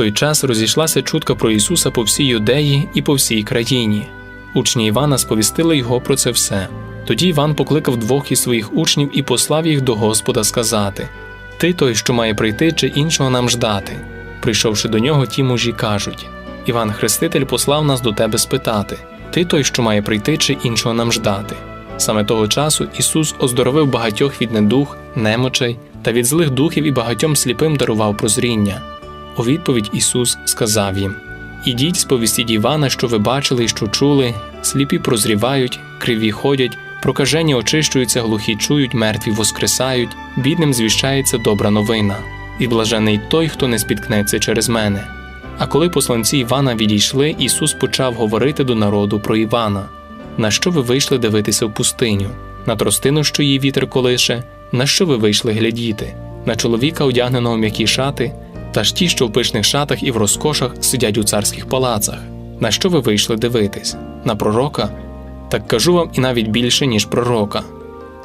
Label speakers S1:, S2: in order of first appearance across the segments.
S1: той час розійшлася чутка про Ісуса по всій Юдеї і по всій країні. Учні Івана сповістили його про це все. Тоді Іван покликав двох із своїх учнів і послав їх до Господа сказати: Ти той, що має прийти, чи іншого нам ждати. Прийшовши до нього, ті мужі кажуть: Іван Хреститель послав нас до тебе спитати: Ти той, що має прийти, чи іншого нам ждати. Саме того часу Ісус оздоровив багатьох від недух, немочей та від злих духів і багатьом сліпим дарував прозріння. У відповідь Ісус сказав їм: Ідіть, сповістіть Івана, що ви бачили і що чули, сліпі прозрівають, криві ходять, прокажені очищуються, глухі чують, мертві воскресають, бідним звіщається добра новина, і блажений той, хто не спіткнеться через мене. А коли посланці Івана відійшли, Ісус почав говорити до народу про Івана. На що ви вийшли дивитися в пустиню? На тростину, що її вітер колише, на що ви вийшли глядіти? На чоловіка, одягненого в м'які шати, та ж ті, що в пишних шатах і в розкошах сидять у царських палацах. На що ви вийшли дивитись? На пророка? Так кажу вам і навіть більше, ніж пророка.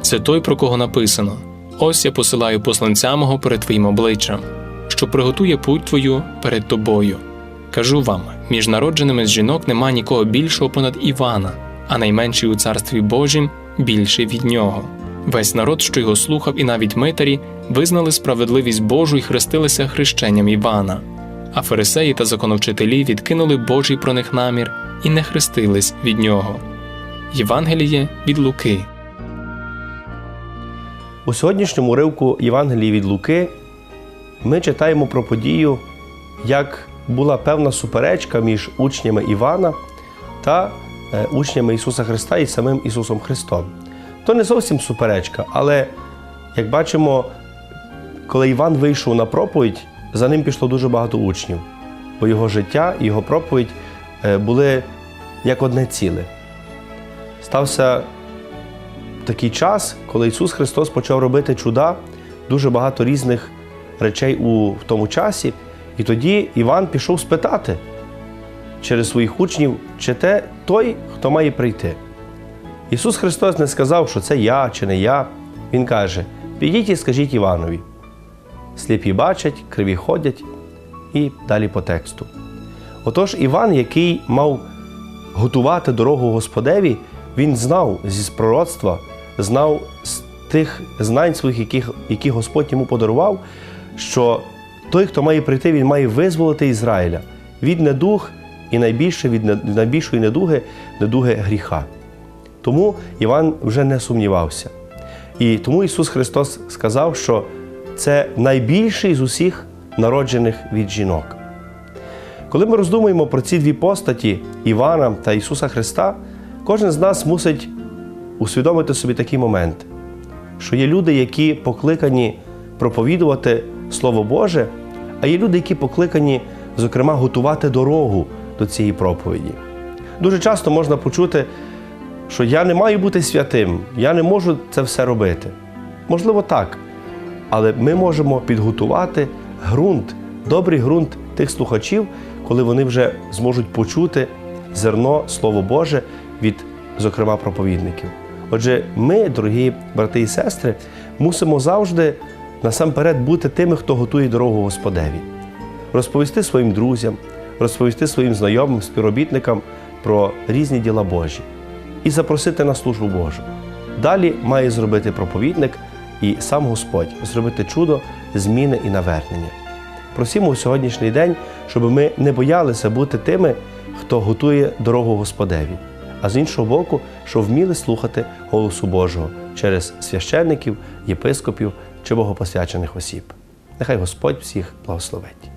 S1: Це той, про кого написано: Ось я посилаю посланця мого перед твоїм обличчям, що приготує путь твою перед тобою. Кажу вам, між народженими з жінок нема нікого більшого понад Івана, а найменший у царстві Божім більший від нього. Весь народ, що його слухав, і навіть митарі, визнали справедливість Божу і хрестилися хрещенням Івана. А фарисеї та законовчителі відкинули Божий про них намір і не хрестились від нього. Євангеліє від Луки.
S2: У сьогоднішньому уривку Євангелії від Луки ми читаємо про подію, як була певна суперечка між учнями Івана та е, учнями Ісуса Христа і самим Ісусом Христом. То не зовсім суперечка, але як бачимо, коли Іван вийшов на проповідь, за ним пішло дуже багато учнів, бо його життя і його проповідь е, були як одне ціле. Стався такий час, коли Ісус Христос почав робити чуда, дуже багато різних речей у в тому часі. І тоді Іван пішов спитати через своїх учнів, чи те той, хто має прийти. Ісус Христос не сказав, що це я чи не я. Він каже: підіть і скажіть Іванові. Сліпі бачать, криві ходять і далі по тексту. Отож, Іван, який мав готувати дорогу Господеві, він знав зі пророцтва, знав з тих знань своїх, яких, які Господь йому подарував, що той, хто має прийти, він має визволити Ізраїля від недуг і найбільше від найбільшої недуги недуги гріха. Тому Іван вже не сумнівався. І тому Ісус Христос сказав, що це найбільший з усіх народжених від жінок. Коли ми роздумуємо про ці дві постаті Івана та Ісуса Христа, кожен з нас мусить усвідомити собі такий момент, що є люди, які покликані проповідувати Слово Боже, а є люди, які покликані, зокрема, готувати дорогу до цієї проповіді. Дуже часто можна почути, що я не маю бути святим, я не можу це все робити. Можливо, так. Але ми можемо підготувати ґрунт, добрий ґрунт тих слухачів, коли вони вже зможуть почути зерно Слово Боже від, зокрема, проповідників. Отже, ми, дорогі брати і сестри, мусимо завжди насамперед бути тими, хто готує дорогу Господеві, розповісти своїм друзям, розповісти своїм знайомим, співробітникам про різні діла Божі і запросити на службу Божу. Далі має зробити проповідник і сам Господь зробити чудо, зміни і навернення. Просімо у сьогоднішній день, щоб ми не боялися бути тими, хто готує дорогу Господеві, а з іншого боку, щоб вміли слухати голосу Божого через священників, єпископів чи богопосвячених осіб. Нехай Господь всіх благословить.